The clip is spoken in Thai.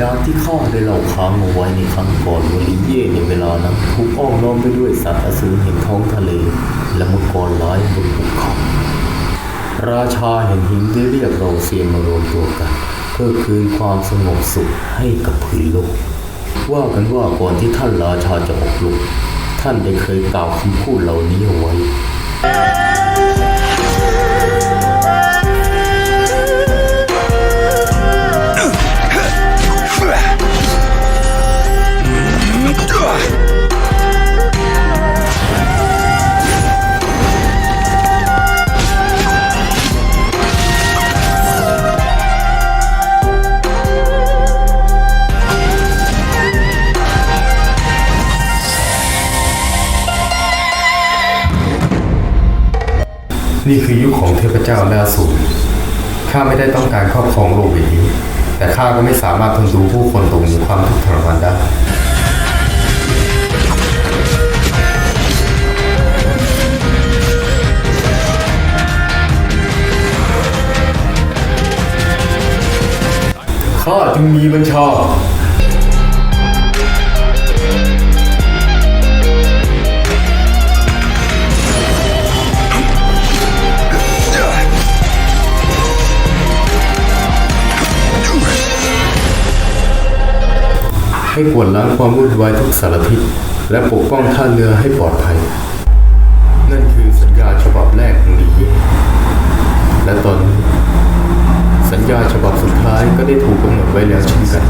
จากที่ข้าได้เล่าค้างเอาไว้ในครั้งก่อนว่าลิเย่ในเวลานั้นถูกอ้อมล้อมไปด้วยสัตว์อสูรแห่งท้องทะเล และมังกรร้ายบนภูเขาราชาแห่งหินได้เรียกเราเซียนมารวมตัวกัน เพื่อคืนความสงบสุขให้กับผืนโลก ว่ากันว่าก่อนที่ท่านราชาจะออกลุกท่านได้เคยกล่าวคำพูดเหล่านี้เอาไว้ นี่คือยุคของเทพเจ้าและอสูรข้าไม่ได้ต้องการครอบครองโลกใบนี้ แต่ข้าก็ไม่สามารถทนดูผู้คนตกอยู่ความทุกข์ทรมานได้ข้าจึงมีบัญชา ให้กวดล้างความวุ่นวายทุกสารทิศและปกป้องท่าเรือให้ปลอดภัย นั่นคือสัญญาฉบับแรกของดีและตอนสัญญาฉบับสุดท้ายก็ได้ถูกกำหนดไว้แล้วเช่นกัน